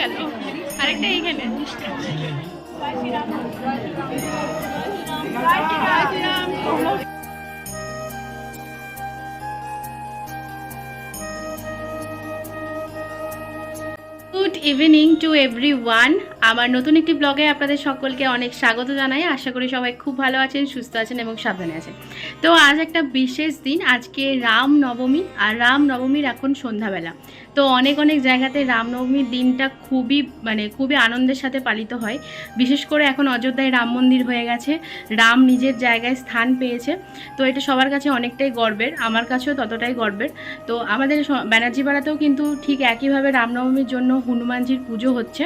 গেল। আরেকটা এইখানে good evening to everyone আমার নতুন একটি ব্লগে আপনাদের সকলকে অনেক স্বাগত জানাই। আশা করি সবাই খুব ভালো আছেন, সুস্থ আছেন এবং সাবধানে আছেন। তো আজ একটা বিশেষ দিন। আজকে রাম নবমী আর রাম নবমীর এখন সন্ধ্যাবেলা। তো অনেক অনেক জায়গাতে রামনবমীর দিনটা খুবই মানে খুবই আনন্দের সাথে পালিত হয়। বিশেষ করে এখন অযোধ্যায় রাম মন্দির হয়ে গেছে, রাম নিজের জায়গায় স্থান পেয়েছে। তো এটা সবার কাছে অনেকটাই গর্বের, আমার কাছেও ততটাই গর্বের। তো আমাদের ব্যানার্জি পাড়াতেও কিন্তু ঠিক একইভাবে রামনবমীর জন্য হনুমানজির পুজো হচ্ছে।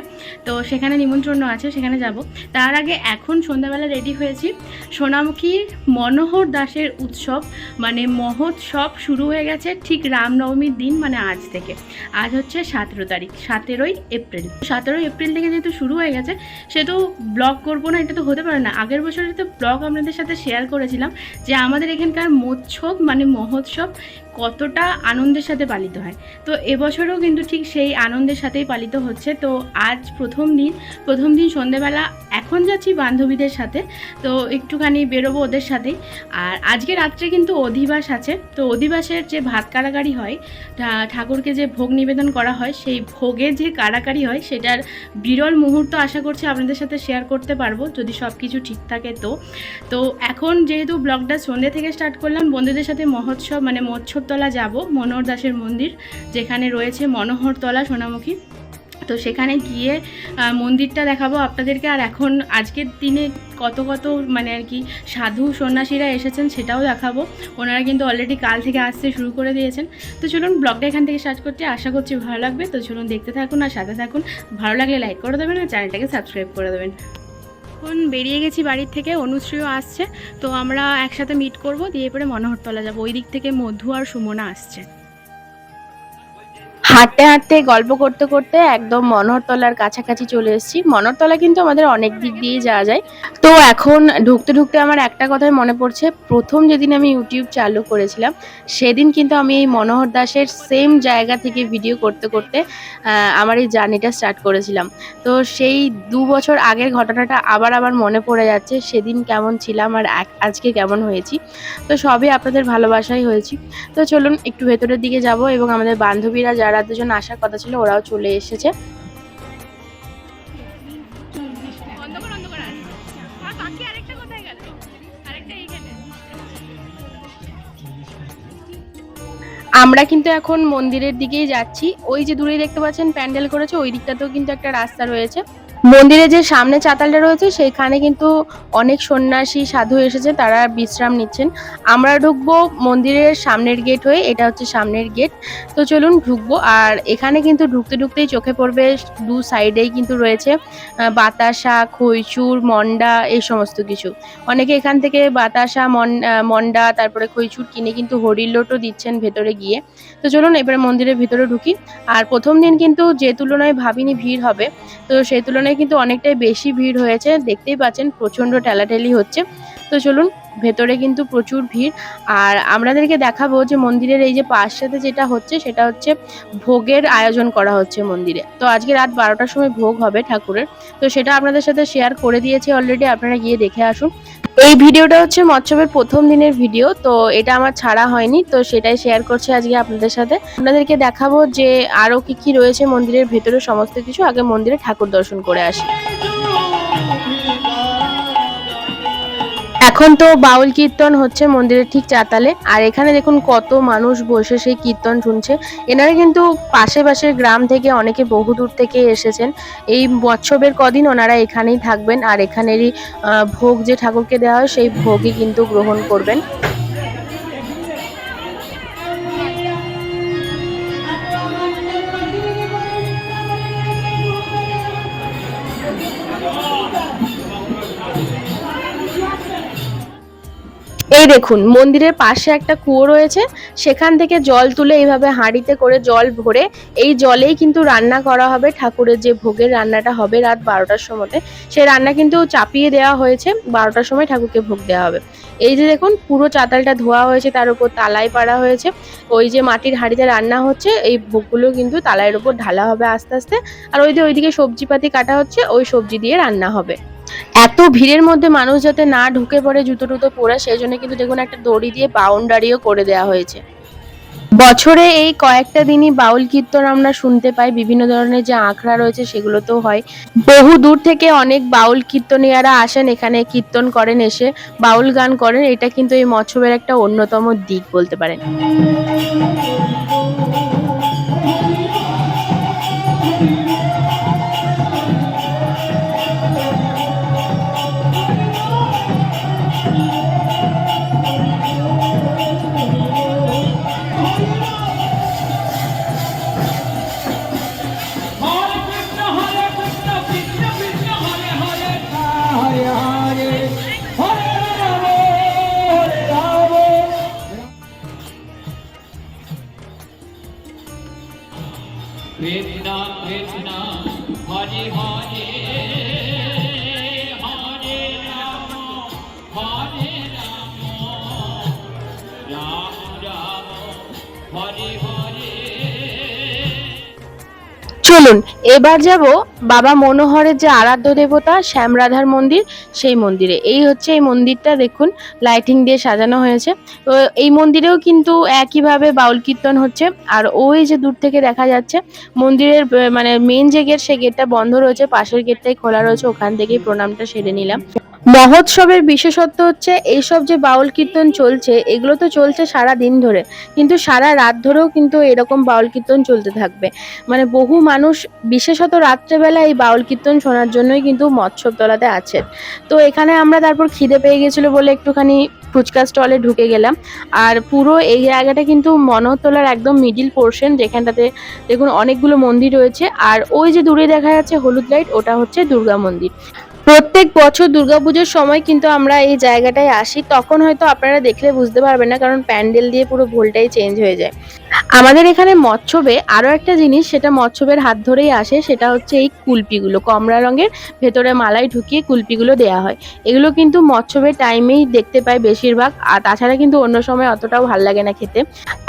তো সেখানে নিমন্ত্রণ আছে, সেখানে যাব। তার আগে এখন সন্ধ্যাবেলা রেডি হয়েছি। সোনামুখীর মনোহর দাসের উৎসব মানে মহোৎসব শুরু হয়ে গেছে ঠিক রামনবমীর দিন মানে আজ থেকে। আজ হচ্ছে সতেরো তারিখ, সতেরোই এপ্রিল। সতেরোই এপ্রিল থেকে যেহেতু শুরু হয়ে গেছে, সেহেতু ব্লগ করব না, এটা তো হতে পারে না। আগের বছরে তো ব্লগ আপনাদের সাথে শেয়ার করেছিলাম যে আমাদের এখানকার মোৎসব মানে মহোৎসব কতটা আনন্দের সাথে পালিত হয়। তো এবছরও কিন্তু ঠিক সেই আনন্দের সাথেই পালিত হচ্ছে। তো আজ প্রথম দিন প্রথম দিন সন্ধেবেলা এখন যাচ্ছি বান্ধবীদের সাথে। তো একটুখানি বেরোবো ওদের সাথেই। আর আজকে রাত্রে কিন্তু অধিবাস আছে। তো অধিবাসের যে ভাত কারাকারি হয় ঠাকুরকে যে ভোগ নিবেদন করা হয়, সেই ভোগে যে কারাকারি হয়, সেটার বিরল মুহূর্ত আশা করছি আপনাদের সাথে শেয়ার করতে পারব, যদি সব কিছু ঠিক থাকে তো। তো এখন যেহেতু ব্লগটা সন্ধ্যে থেকে স্টার্ট করলাম, বন্ধুদের সাথে মহোৎসব মানে মৎস্যতলা যাব, মনোহর দাসের মন্দির, যেখানে রয়েছে মনোহরতলা সোনামুখী। তো সেখানে গিয়ে মন্দিরটা দেখাবো আপনাদেরকে। আর এখন আজকের দিনে কত কত মানে আর কি সাধু সন্ন্যাসীরা এসেছেন সেটাও দেখাবো। ওনারা কিন্তু অলরেডি কাল থেকে আসতে শুরু করে দিয়েছেন। তো চলুন ব্লগটা এখান থেকে স্টার্ট করতে আশা করছি ভালো লাগবে। তো চলুন দেখতে থাকুন আর সাথে থাকুন। ভালো লাগলে লাইক করে দেবেন আর চ্যানেলটাকে সাবস্ক্রাইব করে দেবেন। এখন বেরিয়ে গেছি বাড়ির থেকে। অনুশ্রীও আসছে। তো আমরা একসাথে মিট করব। দিয়ে পরে মনোহরতলা যাব। ওই দিক থেকে মধু আর সুমনা আসছে। হাঁটতে হাঁটতে, গল্প করতে করতে একদম মনোহরতলার কাছাকাছি চলে এসেছি। মনোহরতলা কিন্তু আমাদের অনেক দিক দিয়ে যাওয়া যায়। তো এখন ঢুকতে ঢুকতে আমার একটা কথাই মনে পড়ছে। প্রথম যেদিন আমি ইউটিউব চালু করেছিলাম, সেদিন কিন্তু আমি এই মনোহর দাসের সেম জায়গা থেকে ভিডিও করতে করতে আমার এই জার্নিটা স্টার্ট করেছিলাম। তো সেই দু বছর আগের ঘটনাটা আবার আবার মনে পড়ে যাচ্ছে। সেদিন কেমন ছিলাম আর আজকে কেমন হয়েছি। তো সবই আপনাদের ভালোবাসাই হয়েছি। তো চলুন একটু ভেতরের দিকে যাব এবং আমাদের বান্ধবীরা যারা দুজন আসার কথা ছিল ওরাও চলে এসেছে। আমরা কিন্তু এখন মন্দিরের দিকেই যাচ্ছি। ওই যে দূরে দেখতে পাচ্ছেন প্যান্ডেল করেছে ওই দিকটাতেও কিন্তু একটা রাস্তা রয়েছে। মন্দিরে যে সামনে চাতালটা রয়েছে, সেইখানে কিন্তু অনেক সন্ন্যাসী, সাধু এসেছে, তারা বিশ্রাম নিচ্ছেন। আমরা ঢুকবো মন্দিরের সামনের গেট হয়ে, এটা হচ্ছে সামনের গেট তো চলুন ঢুকবো, আর এখানে কিন্তু ঢুকতে ঢুকতেই চোখে পড়বে দু সাইডেই কিন্তু রয়েছে বাতাসা খইচুর মন্ডা, এই সমস্ত কিছু। অনেকে এখান থেকে বাতাসা, মন- মন্ডা, তারপরে খইচুর কিনে কিন্তু হরির লোটও দিচ্ছেন ভেতরে গিয়ে। তো চলুন এবারে মন্দিরের ভিতরে ঢুকি। আর প্রথম দিন কিন্তু যে তুলনায় ভাবিনি ভিড় হবে, তো সেই তুলনায় কিন্তু অনেকটাই বেশি ভিড় হয়েছে। দেখতেই পাচ্ছেন প্রচণ্ড ঠেলাঠেলি হচ্ছে। তো চলুন ভেতরে কিন্তু প্রচুর ভিড় আর আপনাদেরকে দেখাবো যে মন্দিরের এই যে পাশ সাথে যেটা হচ্ছে সেটা হচ্ছে ভোগের আয়োজন করা হচ্ছে মন্দিরে তো আজকে রাত বারোটার সময় ভোগ হবে ঠাকুরের তো সেটা আপনাদের সাথে শেয়ার করে দিয়েছি অলরেডি আপনারা গিয়ে দেখে আসুন এই ভিডিওটা হচ্ছে মৎসবের প্রথম দিনের ভিডিও তো এটা আমার ছাড়া হয়নি তো সেটাই শেয়ার করছি আজকে আপনাদের সাথে আপনাদেরকে দেখাবো যে আরও কি কি রয়েছে মন্দিরের ভেতরে সমস্ত কিছু আগে মন্দিরে ঠাকুর দর্শন করে আসি এখন তো বাউল কীর্তন হচ্ছে মন্দিরের ঠিক চাতালে আর এখানে দেখুন কত মানুষ বসে সেই কীর্তন শুনছে। এনারা কিন্তু পাশে পাশের গ্রাম থেকে অনেকে বহু দূর থেকে এসেছেন। এই বৎসবের কদিন ওনারা এখানেই থাকবেন। আর এখানেরই ভোগ যে ঠাকুরকে দেওয়া হয়, সেই ভোগই কিন্তু গ্রহণ করবেন। এই দেখুন, মন্দিরের পাশে একটা কুয়ো রয়েছে। সেখান থেকে জল তুলে এইভাবে হাঁড়িতে করে জল ভরে এই জলেই কিন্তু রান্না করা হবে। ঠাকুরের যে ভোগের রান্নাটা হবে রাত বারোটার সময়তে সেই রান্না কিন্তু চাপিয়ে দেওয়া হয়েছে। বারোটার সময় ঠাকুরকে ভোগ দেওয়া হবে। এই যে দেখুন, পুরো চাতালটা ধোয়া হয়েছে, তার উপর তালাই পাড়া হয়েছে। ওই যে মাটির হাঁড়িতে রান্না হচ্ছে, এই ভোগগুলো কিন্তু তালাইয়ের উপর ঢালা হবে আস্তে আস্তে। আর ওই যে ওইদিকে সবজিপাতি কাটা হচ্ছে, ওই সবজি দিয়ে রান্না হবে। এত ভিড়ের মধ্যে মানুষ যাতে না ঢুকে পড়ে জুতো টুতো পরে, সেই জন্য কিন্তু দেখুন একটা দড়ি দিয়ে বাউন্ডারিও করে দেওয়া হয়েছে। বছরে এই কয়েকটা দিনই বাউল কীর্তন আমরা শুনতে পাই, বিভিন্ন ধরনের যে আখড়া রয়েছে সেগুলোতেও হয়। বহু দূর থেকে অনেক বাউল কীর্তনিয়ারা আসেন, এখানে কীর্তন করেন, এসে বাউল গান করেন। এটা কিন্তু এই মৎসবের একটা অন্যতম দিক বলতে পারেন। চলুন, এবার যাব বাবা মনোহরের যে আরাধ্য দেবতা শ্যামরাধার মন্দির, সেই মন্দিরে। এই হচ্ছে এই মন্দিরটা, দেখুন লাইটিং দিয়ে সাজানো হয়েছে। তো এই মন্দিরেও কিন্তু একইভাবে বাউল কীর্তন হচ্ছে। আর ওই যে দূর থেকে দেখা যাচ্ছে, মন্দিরের মানে মেন যে গেট সেই গেটটা বন্ধ রয়েছে, পাশের গেটটাই খোলা রয়েছে, ওখান থেকেই প্রণামটা সেরে নিলাম। মহোৎসবের বিশেষত্ব হচ্ছে এইসব যে বাউল কীর্তন চলছে, এগুলো তো চলছে সারা দিন ধরে। কিন্তু সারা রাত ধরেও কিন্তু এরকম বাউল কীর্তন চলতে থাকবে। মানে বহু মানুষ, বিশেষত রাত্রেবেলা এই বাউল কীর্তন শোনার জন্যই কিন্তু মৎস্যতলাতে আছেন তো এখানে আমরা তারপর খিদে পেয়ে গেছিল বলে একটুখানি ফুচকা স্টলে ঢুকে গেলাম। আর পুরো এই জায়গাটা কিন্তু মনোহরতলার একদম মিডিল পোর্শন যেখানটাতে দেখুন অনেকগুলো মন্দির রয়েছে। আর ওই যে দূরে দেখা যাচ্ছে হলুদ লাইট ওটা হচ্ছে দুর্গা মন্দির। প্রত্যেক বছর দুর্গাপুজোর সময় কিন্তু আমরা এই জায়গাটায় আসি, তখন হয়তো আপনারা দেখলে বুঝতে পারবেন না, কারণ প্যান্ডেল দিয়ে পুরো ভোলটাই চেঞ্জ হয়ে যায়। আমাদের এখানে মৎস্যবে আরও একটা জিনিস, সেটা মৎস্যবের হাত ধরেই আসে, সেটা হচ্ছে এই কুলপিগুলো। কমলা রঙের ভেতরে মালাই ঢুকিয়ে কুলপিগুলো দেওয়া হয়। এগুলো কিন্তু মৎস্যবের টাইমেই দেখতে পাই বেশিরভাগ, আর তাছাড়া কিন্তু অন্য সময় অতটাও ভালো লাগে না খেতে।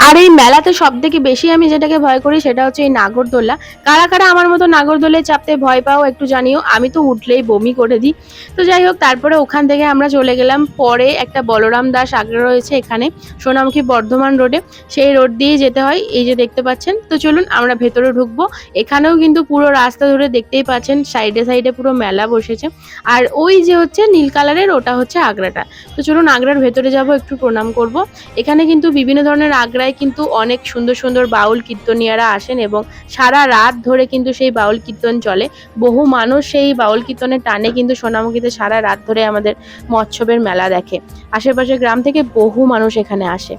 আর এই মেলাতে সব থেকে বেশি আমি যেটাকে ভয় করি, সেটা হচ্ছে এই নাগরদোল্লা কারা কারা আমার মতো নাগরদোলে চাপতে ভয় পাও একটু জানিও, আমি তো উঠলেই বমি করে দিই। তো যাই হোক, তারপরে ওখান থেকে আমরা চলে গেলাম। পরে একটা বলরাম দাস আগ্রা রয়েছে এখানে, সোনামুখী বর্ধমান রোডে। সেই রোড দিয়ে যেতে হয়, এই যে দেখতে পাচ্ছেন। তো চলুন আমরা ভেতরে ঢুকবো। এখানেও কিন্তু পুরো রাস্তা ধরে দেখতেই পাচ্ছেন, সাইডে সাইডে পুরো মেলা বসেছে। আর ওই যে হচ্ছে নীল কালারের, ওটা হচ্ছে আগ্রাটা। তো চলুন আগ্রার ভেতরে যাব, একটু প্রণাম করব। এখানে কিন্তু বিভিন্ন ধরনের আগ্রায় কিন্তু অনেক সুন্দর সুন্দর বাউল কীর্তনিয়ারা আসেন এবং সারা রাত ধরে কিন্তু সেই বাউল কীর্তন চলে। বহু মানুষ সেই বাউল কীর্তনের টানে কিন্তু সোনামুখীতে সারা রাত ধরে আমাদের মৎস্যবের মেলা দেখে। আশেপাশে গ্রাম থেকে বহু মানুষ এখানে আসে।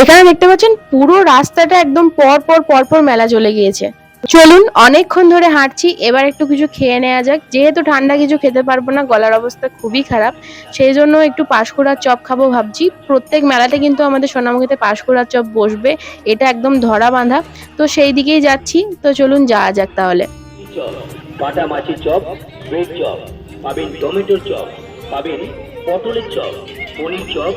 এখানে দেখতে পাচ্ছেন পুরো রাস্তাটা একদম পর পর পর পর মেলা চলে গিয়েছে। চলুন অনেকক্ষণ ধরে হাঁটছি, এবার একটু কিছু খেয়ে নেওয়া যাক। যেহেতু ঠান্ডা কিছু খেতে পারব না, গলার অবস্থা খুবই খারাপ, সেই জন্য একটু পাঁশকুড়ার চপ খাব ভাবছি। প্রত্যেক মেলাতে কিন্তু আমাদের সোনামুখীতে পাঁশকুড়ার চপ বসবে, এটা একদম ধরা বাঁধা। তো সেই দিকেই যাচ্ছি, তো চলুন যাওয়া যাক তাহলে। পাবেন টমেটোর চপ, পাবেন পটলের চপ, পনির চপ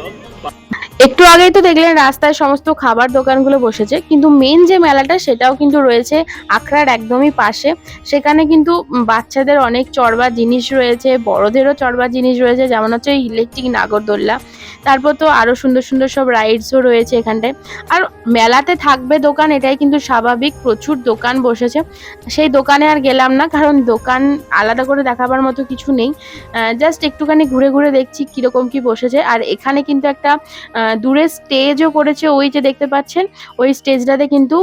একটু আগেই তো দেখলেন রাস্তায় সমস্ত খাবার দোকানগুলো বসেছে, কিন্তু মেন যে মেলাটা সেটাও কিন্তু রয়েছে আখড়ার একদমই পাশে। সেখানে কিন্তু বাচ্চাদের অনেক চড়বার জিনিস রয়েছে, বড়দেরও চড়বার জিনিস রয়েছে, যেমন হচ্ছে ইলেকট্রিক নাগরদোল্লা। তারপর তো আরও সুন্দর সুন্দর সব রাইডসও রয়েছে এখানটায়। আর মেলাতে থাকবে দোকান, এটাই কিন্তু স্বাভাবিক, প্রচুর দোকান বসেছে। সেই দোকানে আর গেলাম না, কারণ দোকান আলাদা করে দেখাবার মতো কিছু নেই। জাস্ট একটুখানি ঘুরে ঘুরে দেখছি কীরকম কি বসেছে। আর এখানে কিন্তু একটা দূরে স্টেজও করেছে ওই যে দেখতে পাচ্ছেন, ওই স্টেজটাতে কিন্তু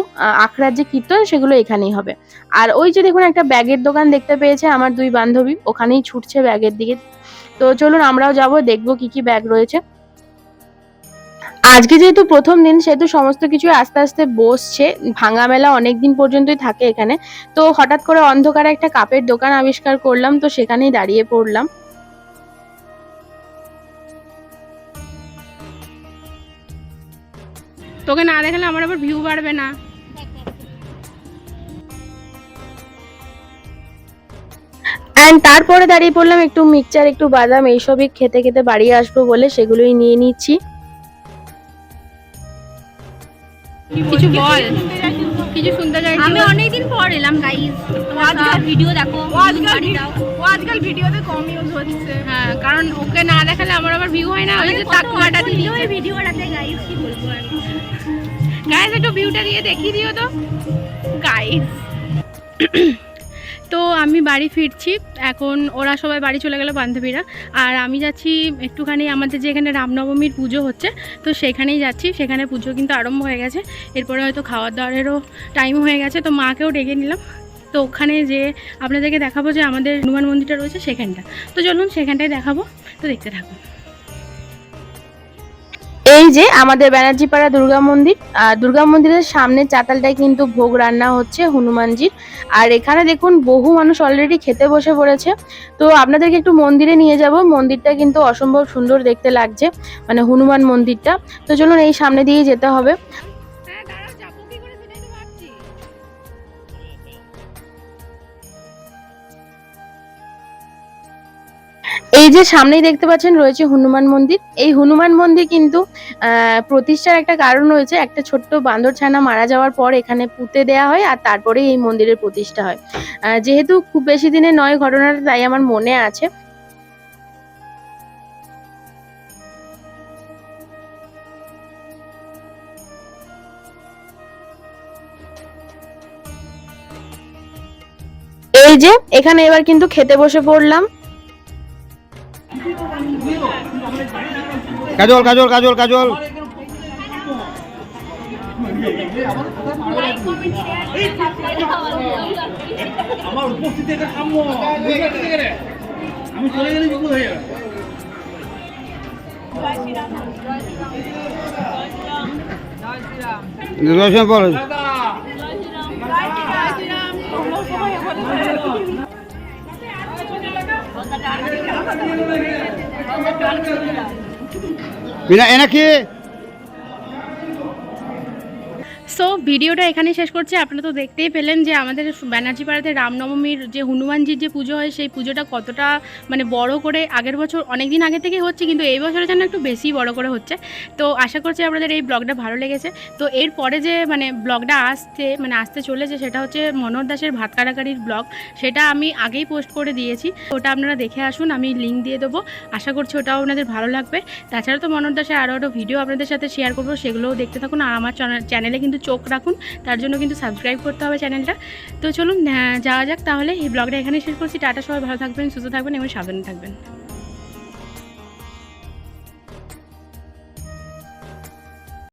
আখড়ার যে কীর্তন সেগুলো এখানেই হবে। আর ওই যে দেখুন একটা ব্যাগের দোকান দেখতে পেয়েছে আমার দুই বান্ধবী, ওখানেই ছুটছে ব্যাগের দিকে। তো চলুন আমরাও যাব, দেখব কি কি ব্যাগ রয়েছে। আজকে যেহেতু প্রথম দিন, সেহেতু সমস্ত কিছু আস্তে আস্তে বসছে, ভাঙা মেলা অনেক দিন পর্যন্তই থাকে এখানে। তো হঠাৎ করে অন্ধকারে একটা কাপের দোকান আবিষ্কার করলাম, তো সেখানেই দাঁড়িয়ে পড়লাম। তোকে না দেখালে আমার আবার ভিউ বাড়বে না। অ্যান্ড তারপরে দাঁড়িয়ে পড়লাম একটু মিক্সচার একটু বাদাম এইসবই খেতে খেতে বাড়ি আসব বলে সেগুলোই নিয়ে নিচ্ছি। কিছু বল। কিছু শুনতে চাইছি? আমি অনেকদিন পর এলাম গাইস আজকাল ভিডিও দেখো আজকাল ও আজকাল ভিডিওতে কম ইউজ হচ্ছে। হ্যাঁ কারণ ওকে না দেখালে আমার আবার ভিউ হয় না ওই যে তাকুয়াটা দিয়ে ভিডিও ভিডিওটাতে গাইস কি বলব গাইস একটু ভিউটা দিয়ে দেখিয়ে দিও তো। গাইস তো আমি বাড়ি ফিরছি। এখন ওরা সবাই বাড়ি চলে গেল বান্ধবীরা। আর আমি যাচ্ছি একটুখানি আমাদের যে এখানে রামনবমীর পুজো হচ্ছে, তো সেখানেই যাচ্ছি। সেখানে পুজো কিন্তু আরম্ভ হয়ে গেছে। এরপরে হয়তো খাওয়ার দাওয়ারেরও টাইম হয়ে গেছে, তো মাকেও ডেকে নিলাম। তো ওখানে যে আপনাদেরকে দেখাবো যে আমাদের হনুমান মন্দিরটা রয়েছে সেখানটা। তো চলুন সেখানটায় দেখাবো। তো দেখতে থাকুন। এই যে আমাদের ব্যানার্জিপাড়া দুর্গা মন্দির আর দুর্গা মন্দিরের সামনে চাতালটায় কিন্তু ভোগ রান্না হচ্ছে হনুমানজির। আর এখানে দেখুন, বহু মানুষ অলরেডি খেতে বসে পড়েছে। তো আপনাদেরকে একটু মন্দিরে নিয়ে যাব। মন্দিরটা কিন্তু অসম্ভব সুন্দর দেখতে লাগছে মানে হনুমান মন্দিরটা। তো চলুন এই সামনে দিয়ে যেতে হবে। এই যে সামনেই দেখতে পাচ্ছেন রয়েছে হনুমান মন্দির। এই হনুমান মন্দির কিন্তু প্রতিষ্ঠার একটা কারণ রয়েছে, একটা ছোট্ট বান্দর ছানা মারা যাওয়ার পর এখানে পুঁতে দেয়া হয় আর তারপরে এই মন্দিরের প্রতিষ্ঠা হয়। যেহেতু খুব বেশি দিনের নয় ঘটনাটা, তাই আমার মনে আছে। এই যে, এখানে এবার কিন্তু খেতে বসে পড়লাম। কাজল কাজল কাজল কাজল। আমার উপস্থিতি এটা কাম্য। আমি চলে গেলে হয়ে যাবে। জয় বল। বিনা এনা কি সো ভিডিওটা এখানেই শেষ করছি। আপনারা তো দেখতেই পেলেন যে আমাদের ব্যানার্জি পাড়াতে রামনবমীর যে হনুমানজির যে পুজো হয়, সেই পুজোটা কতটা মানে বড় করে আগের বছর অনেক দিন আগে থেকে হচ্ছে, কিন্তু এই বছরের জন্য একটু বেশি বড় করে হচ্ছে। তো আশা করছি আপনাদের এই ব্লগটা ভালো লেগেছে। তো এরপরে যে মানে ব্লগটা আসতে মানে আসতে চলেছে, সেটা হচ্ছে মনোহর দাসের ভাত কাড়াকাড়ির ব্লগ। সেটা আমি আগেই পোস্ট করে দিয়েছি। ওটা আপনারা দেখে আসুন, আমি লিঙ্ক দিয়ে দেবো। আশা করছি ওটাও আপনাদের ভালো লাগবে। তাছাড়া তো মনোহর দাসের আরও আরও ভিডিও আপনাদের সাথে শেয়ার করব, সেগুলোও দেখতে থাকুন। আর আমার চ্যানেলে কিন্তু চোখ রাখুন। তার জন্য কিন্তু সাবস্ক্রাইব করতে হবে চ্যানেলটা তো চলুন যাওয়া যাক তাহলে। এই ব্লগটা এখানে শেষ করছি। টাটা সবাই, ভালো থাকবেন, সুস্থ থাকবেন এবং সাবধানে থাকবেন।